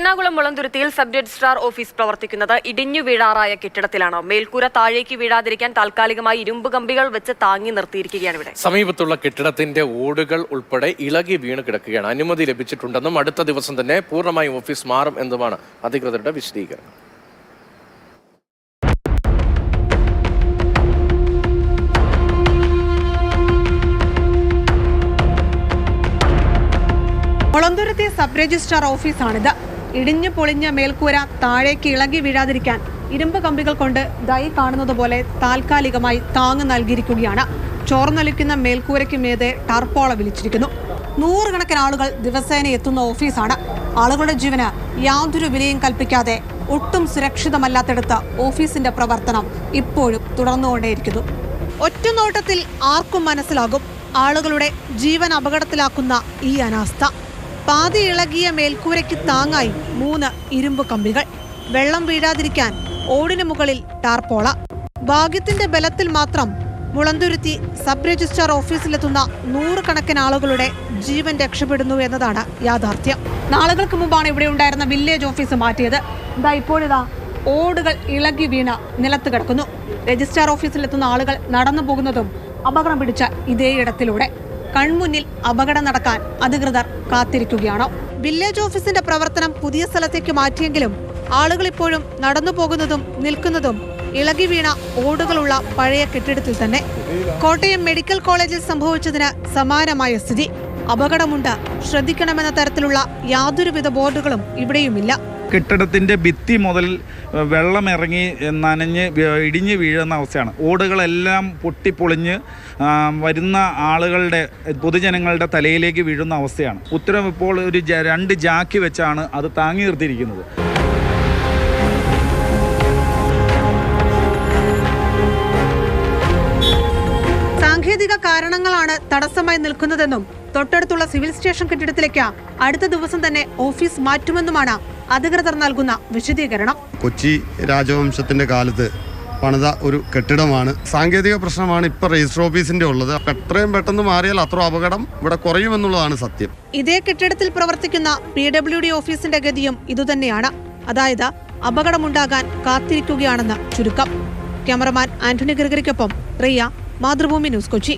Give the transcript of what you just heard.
എറണാകുളം മുളന്തുരുത്തിയിൽ sub registrar office പ്രവർത്തിക്കുന്നത് ഇടിഞ്ഞു വീഴാറായ കെട്ടിടത്തിലാണ്. മേൽക്കൂര താഴേക്ക് വീഴാതിരിക്കാൻ താൽക്കാലികമായി ഇരുമ്പ് കമ്പികൾ വെച്ച് താങ്ങി നിർത്തിയിരിക്കുകയാണ് ഇവിടെ. സമീപത്തുള്ള കെട്ടിടത്തിന്റെ ഓടുകൾ ഉൾപ്പെടെ ഇളകി വീണ് കിടക്കുകയാണ്. അനുമതി ലഭിച്ചിട്ടുണ്ടെന്നും അടുത്ത ദിവസം തന്നെ പൂർണമായും ഓഫീസ് മാറും എന്നുമാണ് അധികൃതരുടെ വിശദീകരണം. മുളന്തുരുത്തി സബ് രജിസ്ട്രാർ ഓഫീസാണിത്. ഇടിഞ്ഞു പൊളിഞ്ഞ മേൽക്കൂര താഴേക്ക് ഇളകി വീഴാതിരിക്കാൻ ഇരുമ്പ് കമ്പികൾ കൊണ്ട് ദൈ കാണുന്നത് പോലെ താൽക്കാലികമായി താങ്ങ് നൽകിയിരിക്കുകയാണ്. ചോർന്നലിക്കുന്ന മേൽക്കൂരയ്ക്ക് മീതെ ടർപ്പോള വിളിച്ചിരിക്കുന്നു. നൂറുകണക്കിന് ആളുകൾ ദിവസേന എത്തുന്ന ഓഫീസാണ്. ആളുകളുടെ ജീവന് യാതൊരു വിലയും കൽപ്പിക്കാതെ ഒട്ടും സുരക്ഷിതമല്ലാത്തിടത്ത് ഓഫീസിന്റെ പ്രവർത്തനം ഇപ്പോഴും തുടർന്നുകൊണ്ടേയിരിക്കുന്നു. ഒറ്റനോട്ടത്തിൽ ആർക്കും മനസ്സിലാകും ആളുകളുടെ ജീവൻ അപകടത്തിലാക്കുന്ന ഈ അനാസ്ഥ. പാതി ഇളകിയ മേൽക്കൂരയ്ക്ക് താങ്ങായി മൂന്ന് ഇരുമ്പ് കമ്പികൾ. വെള്ളം വീഴാതിരിക്കാൻ ഓടിന് മുകളിൽ ടാർപോള. ഭാഗ്യത്തിന്റെ ബലത്തിൽ മാത്രം മുളന്തുരുത്തി സബ് രജിസ്ട്രാർ ഓഫീസിലെത്തുന്ന നൂറുകണക്കിന് ആളുകളുടെ ജീവൻ രക്ഷപ്പെടുന്നു എന്നതാണ് യാഥാർത്ഥ്യം. നാളുകൾക്ക് മുമ്പാണ് ഇവിടെ ഉണ്ടായിരുന്ന വില്ലേജ് ഓഫീസ് മാറ്റിയത്. ഇതാ ഇപ്പോഴിതാ ഓടുകൾ ഇളകി വീണ നിലത്ത് കിടക്കുന്നു. രജിസ്ട്രാർ ഓഫീസിലെത്തുന്ന ആളുകൾ നടന്നു പോകുന്നതും അപകടം പിടിച്ച ഇതേ ഇടത്തിലൂടെ. കൺമുന്നിൽ അപകടം നടക്കാൻ അധികൃതർ കാത്തിരിക്കുകയാണ്. വില്ലേജ് ഓഫീസിന്റെ പ്രവർത്തനം പുതിയ സ്ഥലത്തേക്ക് മാറ്റിയെങ്കിലും ആളുകൾ ഇപ്പോഴും നടന്നു പോകുന്നതും നിൽക്കുന്നതും ഇളകി വീണ ഓടുകളുള്ള പഴയ കെട്ടിടത്തിൽ തന്നെ. കോട്ടയം മെഡിക്കൽ കോളേജിൽ സംഭവിച്ചതിന് സമാനമായ സ്ഥിതി. അപകടമുണ്ട്. ശ്രദ്ധിക്കണമെന്ന തരത്തിലുള്ള യാതൊരുവിധ ബോർഡുകളും ഇവിടെയുമില്ല. കെട്ടിടത്തിന്റെ ഭിത്തി മുതൽ വെള്ളം ഇറങ്ങി നനഞ്ഞ് ഇടിഞ്ഞ് വീഴുന്ന അവസ്ഥയാണ്. ഓടുകളെല്ലാം പൊട്ടിപ്പൊളിഞ്ഞ് വരുന്ന ആളുകളുടെ പൊതുജനങ്ങളുടെ തലയിലേക്ക് വീഴുന്ന അവസ്ഥയാണ്. ഉത്തരം ഇപ്പോൾ ഒരു രണ്ട് ജാക്കി വെച്ചാണ് അത് താങ്ങി നിർത്തിയിരിക്കുന്നത്. കാരണങ്ങളാണ് തടസ്സമായി നിൽക്കുന്നതെന്നും തൊട്ടടുത്തുള്ള സിവിൽ സ്റ്റേഷൻ കെട്ടിടത്തിലേക്ക് അടുത്ത ദിവസം തന്നെ ഓഫീസ് മാറ്റുമെന്നുമാണ് അധികൃതർ നൽകുന്ന വിശദീകരണം. കൊച്ചി രാജവംശത്തിന്റെ കാലത്ത് പണിത ഒരു കെട്ടിടമാണ്. സാങ്കേതിക പ്രശ്നമാണ് ഇപ്പൊ രജിസ്റ്റർ ഓഫീസിന്റെ ഉള്ളത്. എത്രയും പെട്ടെന്ന് മാറിയാൽ അത്ര അപകടം ഇവിടെ കുറയുമെന്നുള്ളതാണ് സത്യം. ഇതേ കെട്ടിടത്തിൽ പ്രവർത്തിക്കുന്ന പി ഡബ്ല്യു ഡി ഓഫീസിന്റെ ഗതിയും ഇതുതന്നെയാണ്. അതായത് അപകടമുണ്ടാകാൻ കാത്തിരിക്കുകയാണെന്ന് ചുരുക്കം. ക്യാമറമാൻ ആന്റണി ഗ്രിഗറിക്കൊപ്പം റിയ മാതൃഭൂമി ന്യൂസ് കൊച്ചി.